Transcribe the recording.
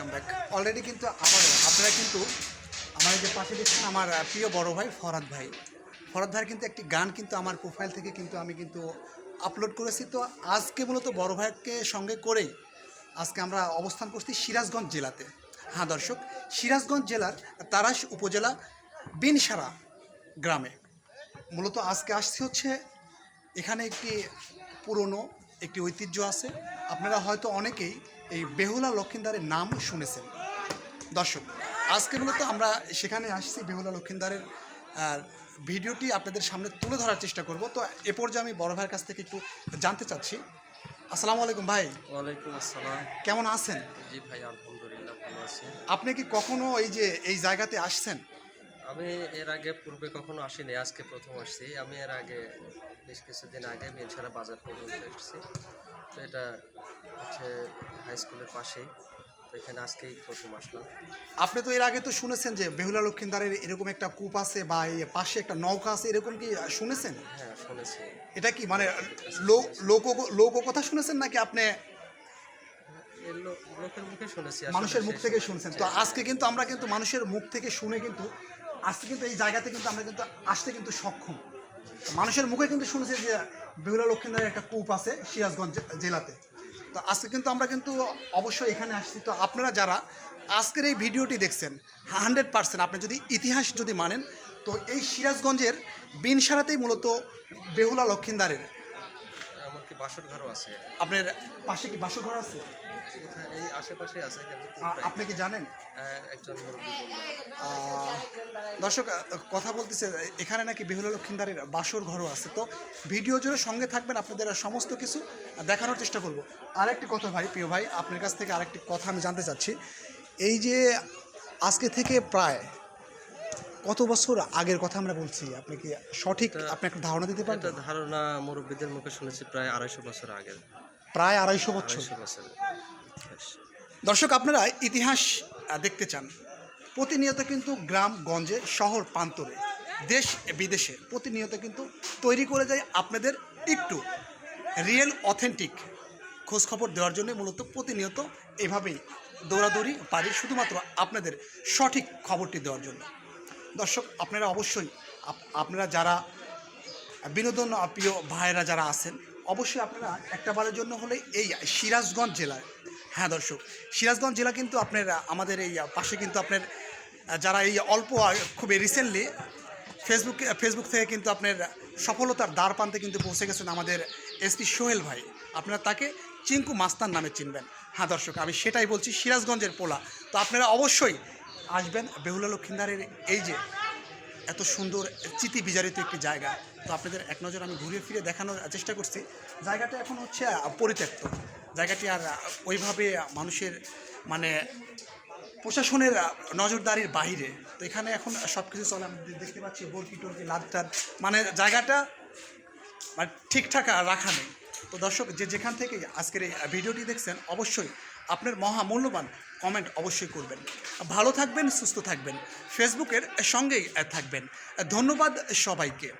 Welcome back already কিন্তু আবারও আপনারা কিন্তু আমার যে পাশে দেখছেন আমার প্রিয় বড় ভাই ফরাদ ভাই। ফরাদ ভাইয়ের কিন্তু একটি গান কিন্তু আমার প্রোফাইল থেকে কিন্তু আমি কিন্তু আপলোড করেছি। তো আজকে মূলত বড় ভাইকে সঙ্গে করেই আজকে আমরা অবস্থান করছি সিরাজগঞ্জ জেলাতে। হ্যাঁ দর্শক, সিরাজগঞ্জ জেলার তারাস উপজেলা বিনসারা গ্রামে। মূলত আজকে আসছি হচ্ছে এখানে একটি পুরনো একটি ঐতিহ্য আছে। আপনারা হয়তো অনেকেই এই বেহুলা লক্ষিন্দারের নাম শুনেছেন। দর্শক আজকে মূলত আমরা সেখানে আসছি বেহুলা লক্ষিন্দারের আর ভিডিওটি আপনাদের সামনে তুলে ধরার চেষ্টা করব। তো এ পর্যায়ে আমি বড় ভাইয়ের কাছ থেকে একটু জানতে চাচ্ছি। আসসালামু আলাইকুম ভাই। ওয়ালাইকুম আসসালাম। কেমন আছেন? জি ভাই আলহামদুলিল্লাহ ভালো আছি। আপনি কি কখনো এই যে এই জায়গাতে আসছেন? আমি এর আগে পূর্বে কখনো আসিনি আজকে প্রথম আসছি। আমি এর আগে বেশ কিছুদিন আগে বেনসারা বাজার পর্যন্ত এসেছি। তো এটা হচ্ছে হাই স্কুলের পাশেই। তো এখানে আজকেই প্রথম আসলাম। আপনি তো এর আগে তো শুনেছেন যে বেহুলা লক্ষিন্দারের এরকম একটা কূপ আছে বা এই পাশে একটা নৌকা আছে এরকম কি শুনেছেন? হ্যাঁ শুনেছি। এটা কি মানে লোক লোক কথা শুনেছেন নাকি আপনি লোকের মুখে শুনেছি মানুষের মুখ থেকে। শুনছেন? তো আজকে কিন্তু আমরা কিন্তু মানুষের মুখ থেকে শুনে কিন্তু আজকে কিন্তু এই জায়গাতে কিন্তু আমরা কিন্তু আসতে কিন্তু সক্ষম। মানুষের মুখে কিন্তু শুনেছি যে বেহুলা লক্ষিন্দারের একটা কূপ আছে সিরাজগঞ্জ জেলাতে। তো আজকে কিন্তু আমরা কিন্তু অবশ্যই এখানে আসছি। তো আপনারা যারা আজকের এই ভিডিওটি দেখছেন হান্ড্রেড পার্সেন্ট আপনি যদি ইতিহাস যদি মানেন তো এই সিরাজগঞ্জের বিনসারাতেই মূলত বেহুলা লক্ষিন্দারের এমনকি বাসর ঘরও আছে। আপনার পাশে কি বাসর ঘর আছে? এই আশেপাশে আছে। আপনি কি জানেন? একজন দর্শক কথা বলতেছে এখানে নাকি বেহুলা লক্ষিন্দারের বাসর ঘরও আছে। তো ভিডিও জুড়ে সঙ্গে থাকবেন আপনাদের সমস্ত কিছু দেখানোর চেষ্টা করব। আরেকটি কথা ভাই প্রিয় ভাই আপনার কাছ থেকে আরেকটি কথা আমি জানতে চাচ্ছি। এই যে আজকে থেকে প্রায় কত বছর আগের কথা আমরা বলছি? আপনি কি সঠিক আপনি একটা ধারণা দিতে পারেন ধারণা মুরব্বীদের মুখে শুনেছি প্রায় আড়াইশো বছর আগে প্রায় আড়াইশো বছর। আড়াইশো বছর। দর্শক, আপনারা ইতিহাস দেখতে চান। প্রতিনিয়ত কিন্তু গ্রাম গঞ্জে শহর প্রান্তরে, দেশ বিদেশে প্রতিনিয়ত কিন্তু তৈরি করে যায় আপনাদের একটু রিয়েল অথেন্টিক খোঁজখবর দেওয়ার জন্য মূলত প্রতিনিয়ত এভাবেই দৌড়াদৌড়ি পারি, শুধুমাত্র আপনাদের সঠিক খবরটি দেওয়ার জন্য। দর্শক, আপনারা অবশ্যই, আপ- আপনারা যারা বিনোদন প্রিয় ভাইয়েরা যারা আছেন, অবশ্যই আপনারা একটা বারের জন্য হলে এই সিরাজগঞ্জ জেলায় হ্যাঁ দর্শক, সিরাজগঞ্জ জেলা কিন্তু আপনার, আমাদের এই পাশে কিন্তু আপনার, যারা এই অল্প, খুবই রিসেন্টলি ফেসবুক ফেসবুক থেকে কিন্তু আপনার সফলতার দ্বার প্রান্তে কিন্তু পৌঁছে গেছেন আমাদের এসপি সোহেল ভাই। আপনারা তাকে চিঙ্কু মাস্তান নামে চিনবেন। হ্যাঁ দর্শক, আমি সেটাই বলছি, সিরাজগঞ্জের পোলা। তো আপনারা অবশ্যই আসবেন বেহুলা লক্ষিন্দারের এই যে এত সুন্দর চিতি বিজারিত একটি জায়গা। তো আপনাদের এক নজর আমি ঘুরে ফিরে দেখানোর চেষ্টা করছি। জায়গাটা এখন হচ্ছে পরিত্যক্ত। জায়গাটি আর ওইভাবে মানুষের মানে প্রশাসনের নজরদারির বাইরে। তো এখানে এখন সব কিছু চলে আমি দেখতে পাচ্ছি বরকি টর্কি লাদটার মানে জায়গাটা মানে ঠিকঠাক রাখা নেই। তো দর্শক, যে যেখান থেকে আজকের এই ভিডিওটি দেখছেন, অবশ্যই আপনার মহামূল্যবান কমেন্ট অবশ্যই করবেন। ভালো থাকবেন, সুস্থ থাকবেন। ফেসবুকের সঙ্গেই থাকবেন। ধন্যবাদ সবাইকে।